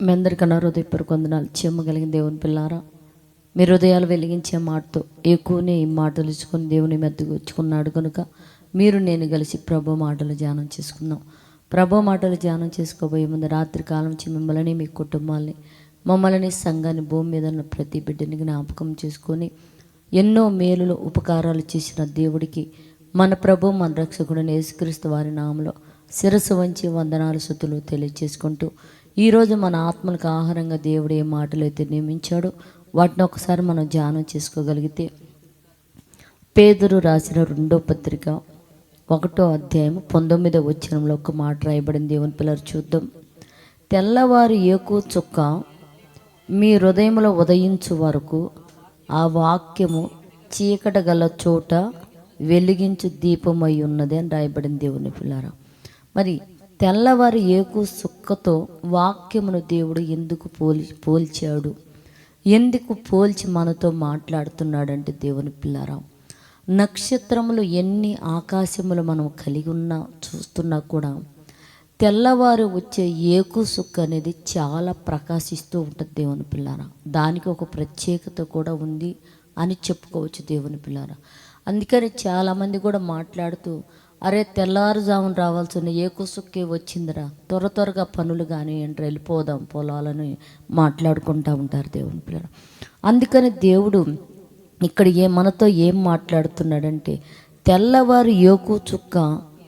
మీ అందరికన్నా హృదయపూర్వక చెమ్మ చెమ్మగలిగిన దేవుని పిల్లారా మీ హృదయాలు వెలిగించే మాటతో ఎక్కువనే ఈ మాటలు ఇచ్చుకొని దేవుని మెద్దకు వచ్చుకున్నాడు కనుక మీరు నేను కలిసి ప్రభు మాటలు ధ్యానం చేసుకుందాం. ప్రభు మాటలు ధ్యానం చేసుకోబోయే ముందు రాత్రి కాలం నుంచి మిమ్మల్ని మీ కుటుంబాల్ని మమ్మల్ని సంఘాన్ని భూమి మీద ఉన్న ప్రతి బిడ్డని జ్ఞాపకం చేసుకొని ఎన్నో మేలులు ఉపకారాలు చేసిన దేవుడికి మన ప్రభు మన రక్షకుడిని యేసుక్రీస్తు వారి నామలో శిరస్సు వంచి వందనాలు సుతులు తెలియజేసుకుంటూ ఈరోజు మన ఆత్మలకు ఆహారంగా దేవుడు ఏ మాటలు అయితే నియమించాడో వాటిని ఒకసారి మనం ధ్యానం చేసుకోగలిగితే పేదరు రాసిన రెండో పత్రిక ఒకటో అధ్యాయం పంతొమ్మిదో వచ్చినంలో ఒక మాట రాయబడింది. దేవుని పిల్లలు చూద్దాం. తెల్లవారు ఏకు చుక్క మీ హృదయంలో ఉదయించు వరకు ఆ వాక్యము చీకట గల చోట వెలిగించు దీపమై ఉన్నది అని రాయబడింది దేవుని పిల్లారా. మరి తెల్లవారి ఏకు సుక్కతో వాక్యమును దేవుడు ఎందుకు పోలి పోల్చాడు? ఎందుకు పోల్చి మనతో మాట్లాడుతున్నాడంటే దేవుని పిల్లారా నక్షత్రములు ఎన్ని ఆకాశములు మనం కలిగి ఉన్నా చూస్తున్నా కూడా తెల్లవారు వచ్చే ఏకు సుక్క అనేది చాలా ప్రకాశిస్తూ ఉంటుంది దేవుని పిల్లారా. దానికి ఒక ప్రత్యేకత కూడా ఉంది అని చెప్పుకోవచ్చు దేవుని పిల్లారా. అందుకని చాలామంది కూడా మాట్లాడుతూ అరే తెల్లారుజామున రావాల్సిన ఏ కుసుక్కే వచ్చిందిరా? త్వర త్వరగా పనులు కానీ ఏంటి వెళ్ళిపోదాం పొలాలని మాట్లాడుకుంటూ ఉంటారు దేవుని పిల్లలు. అందుకని దేవుడు ఇక్కడ ఏ మనతో ఏం మాట్లాడుతున్నాడంటే తెల్లవారు ఏకు చుక్క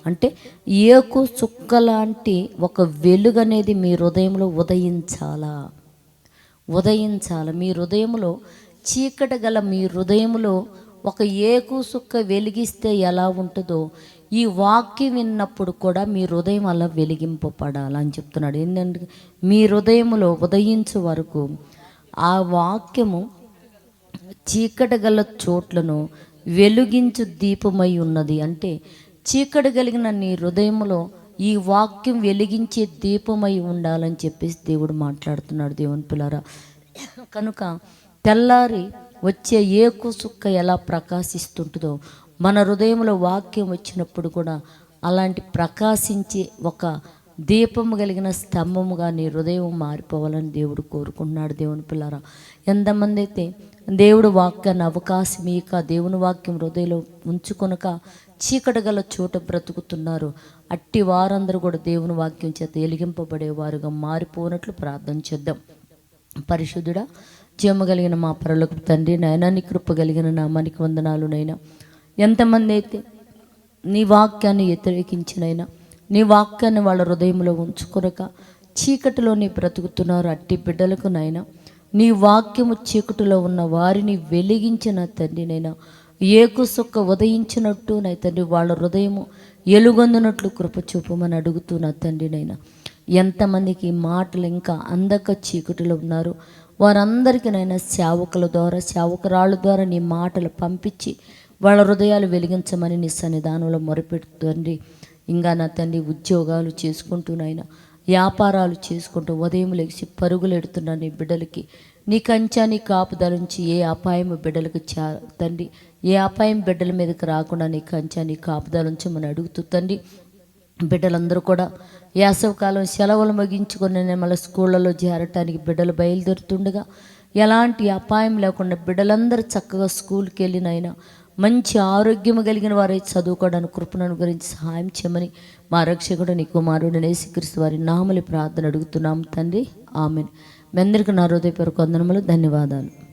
అంటే ఏకు చుక్క లాంటి ఒక వెలుగు అనేది మీ హృదయంలో ఉదయించాలా? ఉదయించాలా? మీ హృదయంలో చీకటి గల మీ హృదయంలో ఒక ఏకు సుక్క వెలిగిస్తే ఎలా ఉంటుందో ఈ వాక్యం విన్నప్పుడు కూడా మీ హృదయం అలా వెలిగింపబడాలని చెప్తున్నాడు. ఏంటంటే మీ హృదయంలో ఉదయించే వరకు ఆ వాక్యము చీకటి గల చోట్లను వెలుగించు దీపమై ఉన్నది. అంటే చీకటి కలిగిన నీ హృదయంలో ఈ వాక్యం వెలిగించే దీపమై ఉండాలని చెప్పేసి దేవుడు మాట్లాడుతున్నాడు దేవుని పిల్లరా. కనుక తెల్లారి వచ్చే ఏ కుసుక్క ఎలా ప్రకాశిస్తుంటుందో మన హృదయంలో వాక్యం వచ్చినప్పుడు కూడా అలాంటి ప్రకాశించే ఒక దీపము కలిగిన స్తంభముగా నీ హృదయం మారిపోవాలని దేవుడు కోరుకుంటున్నాడు. దేవుని పిల్లరా ఎంతమంది అయితే దేవుడు వాక్యాన్ని అవకాశం ఇక దేవుని వాక్యం హృదయంలో ఉంచుకొనక చీకటి గల చోట బ్రతుకుతున్నారు అట్టి వారందరూ కూడా దేవుని వాక్యం చేత వెలిగింపబడే వారుగా మారిపోనట్లు ప్రార్థన చేద్దాం. పరిశుద్ధుడా జీవము కలిగిన మా పరలోకి తండ్రి నైనా నీ కృప కలిగిన నామానికి వందనాలు నైనా ఎంతమంది అయితే నీ వాక్యాన్ని వ్యతిరేకించినైనా నీ వాక్యాన్ని వాళ్ళ హృదయంలో ఉంచుకొనక చీకటిలోని బ్రతుకుతున్నారు అట్టి బిడ్డలకు నైనా నీ వాక్యము చీకటిలో ఉన్న వారిని వెలిగించిన తండ్రినైనా ఏకు సుక్క ఉదయించినట్టు నా తండ్రి వాళ్ళ హృదయము ఎలుగొందినట్లు కృప చూపమని అడుగుతూ నా తండ్రినైనా ఎంతమందికి మాటలు ఇంకా అందక చీకటిలో ఉన్నారు వారందరికీ నైనా సేవకుల ద్వారా సేవకురాళ్ళ ద్వారా నీ మాటలు పంపించి వాళ్ళ హృదయాలు వెలిగించమని నీ సన్నిధానంలో మొరపెడుతుంది ఇంకా నా తండ్రి ఉద్యోగాలు చేసుకుంటూనైనా వ్యాపారాలు చేసుకుంటూ ఉదయం లేచి పరుగులు ఎడుతున్న నీ బిడ్డలకి నీ కంచా నీ కాపుదలుంచి ఏ అపాయం బిడ్డలకు చా తండ్రి ఏ అపాయం బిడ్డల మీదకి రాకుండా నీ కంచా నీ కాపుదల నుంచి మనం అడుగుతూ తండ్రి. బిడ్డలందరూ కూడా వేసవకాలం సెలవులు ముగించుకొని మళ్ళీ స్కూళ్ళలో చేరటానికి బిడ్డలు బయలుదేరుతుండగా ఎలాంటి అపాయం లేకుండా బిడ్డలందరూ చక్కగా స్కూల్కి వెళ్ళినైనా మంచి ఆరోగ్యం కలిగిన వారే చదువుకోవడానికి కృపణను గురించి సహాయం చేయమని మా రక్షకుడు నీ కుమారుడు నేసిక్రీస్తు వారి నామలి ప్రార్థన అడుగుతున్నాం తండ్రి. ఆమెను. మీ అందరికీ నా హృదయపూర్వక వందనములు ధన్యవాదాలు.